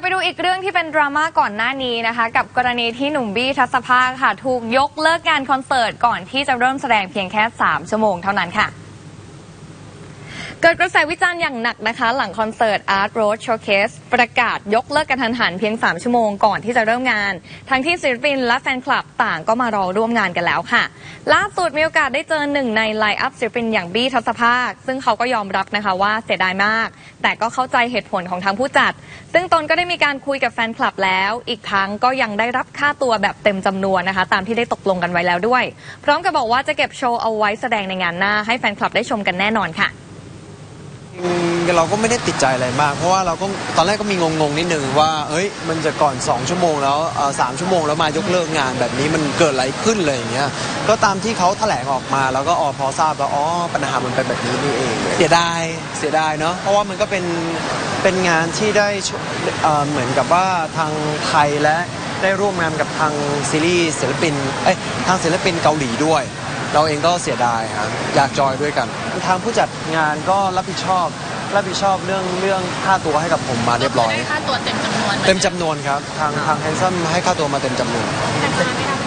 ไปดูอีกเรื่องที่เป็นดราม่าก่อนหน้านี้นะคะ กับกรณีที่หนุ่มบี้ทัศภาคค่ะ ถูกยกเลิกงานคอนเสิร์ตก่อนที่จะเริ่มแสดงเพียงแค่ 3 ชั่วโมงเท่านั้นค่ะ เกิดกระแสวิจารณ์อย่างหนักนะคะ หลังคอนเสิร์ต Art Road Showcase ประกาศยกเลิกกันทันหันเพียง 3 ชั่วโมงก่อนที่จะเริ่มงาน ทั้งที่ศิลปินและแฟนคลับต่างก็มารอร่วมงานกันแล้วค่ะ ล่าสุดมีโอกาสได้เจอหนึ่งในไลน์อัพศิลปินอย่างบี้ทัศภาค ซึ่งเขาก็ยอมรับนะคะว่าเสียดายมาก แต่ก็เข้าใจเหตุผลของทางผู้จัด ซึ่งตนก็ได้มีการคุยกับแฟนคลับแล้ว อีกทั้งก็ยังได้รับค่าตัวแบบเต็มจำนวนนะคะ ตามที่ได้ตกลงกันไว้แล้วด้วย พร้อมกับบอกว่าจะเก็บโชว์เอาไว้แสดงในงานหน้าให้แฟนคลับได้ชมกันแน่นอนค่ะ เราก็ไม่ได้ติดใจอะไรมาก เพราะว่าเราก็ตอนแรกก็มีงงๆนิดนึงว่าเอ้ยมันจะก่อน 2 ชั่วโมงแล้วเอ่อสามชั่วโมงแล้วมายกเลิกงานแบบนี้มันเกิดอะไรขึ้นเลยอย่างเงี้ยก็ตามที่เขาแถลงออกมาแล้วก็อ๋อพอทราบแล้วอ๋อปัญหามันเป็นแบบนี้นี่เอง เสียดายเสียดายเนาะเพราะว่ามันก็เป็นเป็นงานที่ได้ชเอ่อเหมือนกับว่าทางไทยและได้ร่วมงานกับทางซีรีส์ศิลปินเอ้ยทางศิลปินเกาหลีด้วย เราเองก็เสียดายครับอยากจอยด้วยกัน ทางผู้จัดงานก็รับผิดชอบ รับผิดชอบเรื่องเรื่องค่าตัวให้กับผมมาเรียบร้อย ได้ค่าตัวเต็มจำนวนเต็มจำนวนครับ ทางทางแฮนซัมให้ค่าตัวมาเต็มจำนวน แต่ตอนนี้